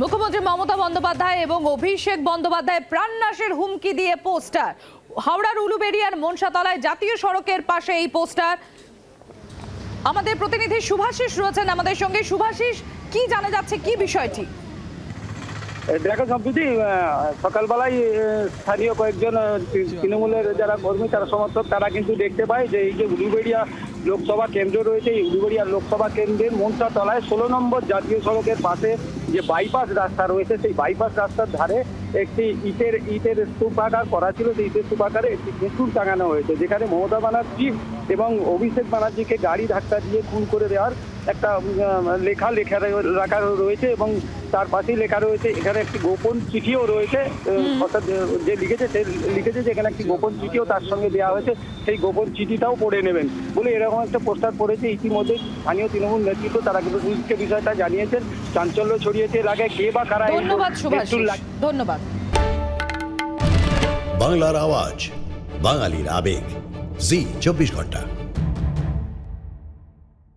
মুখ্যমন্ত্রী মমতা বন্দ্যোপাধ্যায় এবং অভিষেক বন্দ্যোপাধ্যায় প্রাণনাশের হুমকি দিয়ে পোস্টার। হাওড়ার উলুবেড়িয়ার মনসাতলায় জাতীয় সড়কের পাশে এই পোস্টার। আমাদের প্রতিনিধি শুভাশিস রয়েছেন আমাদের সঙ্গে। শুভাশিস কি জানা যাচ্ছে? কি বিষয়টি দেখো সম্প্রতি সকালবেলায় স্থানীয় কয়েকজন তৃণমূলের যারা কর্মী তারা সমর্থক তারা কিন্তু দেখতে পায় যে এই যে উলুবেড়িয়া লোকসভা কেন্দ্র রয়েছে এই উলুবেড়িয়া লোকসভা কেন্দ্রের মনসা তলায় ষোলো নম্বর জাতীয় সড়কের পাশে যে বাইপাস রাস্তা রয়েছে, সেই বাইপাস রাস্তার ধারে একটি ইটের ইটের স্তূপাকার করা ছিল। সেই ইটের স্তূপাকারে একটি পুকুর টাঙানো হয়েছে, যেখানে মমতা ব্যানার্জি এবং অভিষেক ব্যানার্জিকে গাড়ি ধাক্কা দিয়ে খুন করে দেওয়ার একটা লেখা লেখা রাখা রয়েছে এবং তার পাশেই লেখা রয়েছে এখানে একটি গোপন চিঠিও রয়েছে অর্থাৎ যে লিখেছে সে লিখেছে যে এখানে একটি গোপন চিঠিও তার সঙ্গে দেওয়া হয়েছে সেই গোপন চিঠিটাও পড়ে নেবেন। বলে এরকম একটা পোস্টার পড়েছে ইতিমধ্যে স্থানীয় তৃণমূল নেতৃত্ব তারা কিন্তু পুলিশকে বিষয়টা জানিয়েছেন চাঞ্চল্য ছড়িয়েছে এলাকায় কে বা কারা ধন্যবাদ ধন্যবাদ। বাংলার আওয়াজ বাঙালির আবেগ। জি চব্বিশ ঘণ্টা।